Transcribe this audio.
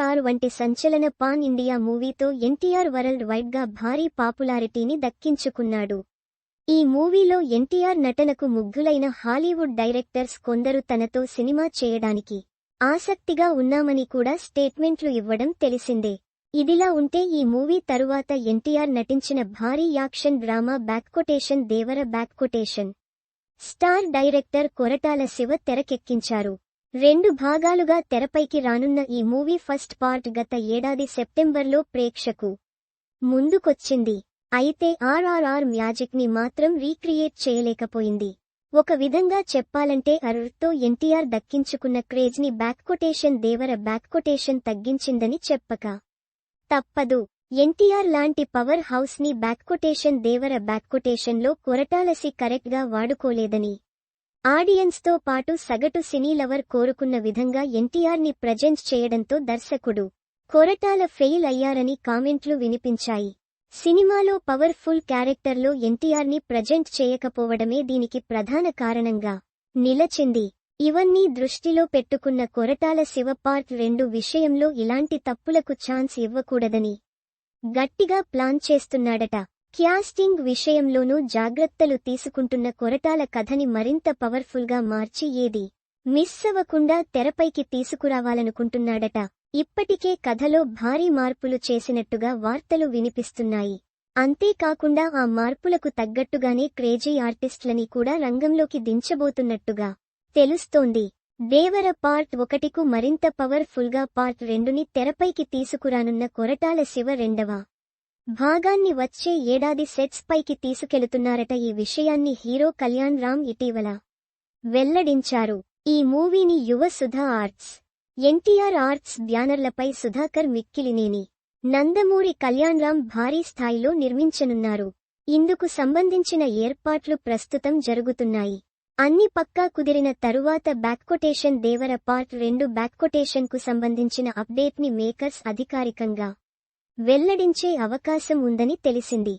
ఆర్ఆర్ఆర్ వంటి సంచలన pan India మూవీతో ఎన్టీఆర్ వరల్డ్ వైడ్గా భారీ పాపులారిటీని దక్కించుకున్నాడు. ఈ మూవీలో ఎన్టీఆర్ నటనకు ముగ్గులైన హాలీవుడ్ డైరెక్టర్స్ కొందరు తనతో సినిమా చేయడానికి ఆసక్తిగా ఉన్నామని కూడా స్టేట్మెంట్లు ఇవ్వడం తెలిసిందే. ఇదిలా ఉంటే ఈ మూవీ తరువాత ఎన్టీఆర్ నటించిన భారీ action drama బ్యాక్కొటేషన్ Devara బ్యాక్కొటేషన్ star director Koratala Siva తెరకెక్కించారు. రెండు భాగాలుగా తెరపైకి రానున్న ఈ మూవీ ఫస్ట్ పార్ట్ గత ఏడాది సెప్టెంబర్లో ప్రేక్షకు ముందుకొచ్చింది. అయితే ఆర్ఆర్ఆర్ మ్యాజిక్ని మాత్రం రీక్రియేట్ చేయలేకపోయింది. ఒక విధంగా చెప్పాలంటే అరుర్తో ఎన్టీఆర్ దక్కించుకున్న క్రేజ్ని బ్యాక్కొటేషన్ దేవర బ్యాక్కొటేషన్ తగ్గించిందని చెప్పక తప్పదు. ఎన్టీఆర్ లాంటి పవర్ హౌస్ని బ్యాక్కొటేషన్ దేవర బ్యాక్కొటేషన్లో కొరటాలసి కరెక్ట్గా వాడుకోలేదని ఆడియన్స్తో పాటు సగటు సినీ లవర్ కోరుకున్న విధంగా ఎన్టీఆర్ని ప్రజెంట్ చేయడంతో దర్శకుడు కొరటాల ఫెయిల్ అయ్యారని కామెంట్లు వినిపించాయి. సినిమాలో పవర్ఫుల్ క్యారెక్టర్లో ఎన్టీఆర్ని ప్రజెంట్ చేయకపోవడమే దీనికి ప్రధాన కారణంగా నిలచింది. ఇవన్నీ దృష్టిలో పెట్టుకున్న కొరటాల శివ పార్ట్ రెండు విషయంలో ఇలాంటి తప్పులకు ఛాన్స్ ఇవ్వకూడదని గట్టిగా ప్లాన్ చేస్తున్నాడట. క్యాస్టింగ్ విషయంలోనూ జాగ్రత్తలు తీసుకుంటున్న కొరటాల కథని మరింత పవర్ఫుల్గా మార్చి ఏది మిస్ అవ్వకుండా తెరపైకి తీసుకురావాలనుకుంటున్నాడట. ఇప్పటికే కథలో భారీ మార్పులు చేసినట్టుగా వార్తలు వినిపిస్తున్నాయి. అంతేకాకుండా ఆ మార్పులకు తగ్గట్టుగానే క్రేజీ ఆర్టిస్టులని కూడా రంగంలోకి దించబోతున్నట్టుగా తెలుస్తోంది. దేవర పార్ట్ ఒకటికు మరింత పవర్ఫుల్గా పార్ట్ రెండుని తెరపైకి తీసుకురానున్న కొరటాల శివ రెండవ భాగాన్ని వచ్చే ఏడాది సెట్స్ పైకి తీసుకెళుతున్నారట ఈ విషయాన్ని హీరో కళ్యాణ్ రామ్ ఇటీవల వెల్లడించారు. ఈ మూవీని యువ సుధా ఆర్ట్స్ ఎన్టీఆర్ ఆర్ట్స్ బ్యానర్లపై సుధాకర్ మిక్కిలినేని నందమూరి కళ్యాణ్ రామ్ భారీ స్థాయిలో నిర్మించనున్నారు. ఇందుకు సంబంధించిన ఏర్పాట్లు ప్రస్తుతం జరుగుతున్నాయి. అన్ని పక్కా కుదిరిన తరువాత బ్యాక్కొటేషన్ దేవర పార్ట్ రెండు బ్యాక్కొటేషన్కు సంబంధించిన అప్డేట్ని మేకర్స్ అధికారికంగా వెల్లడించే అవకాశం ఉందని తెలిసింది.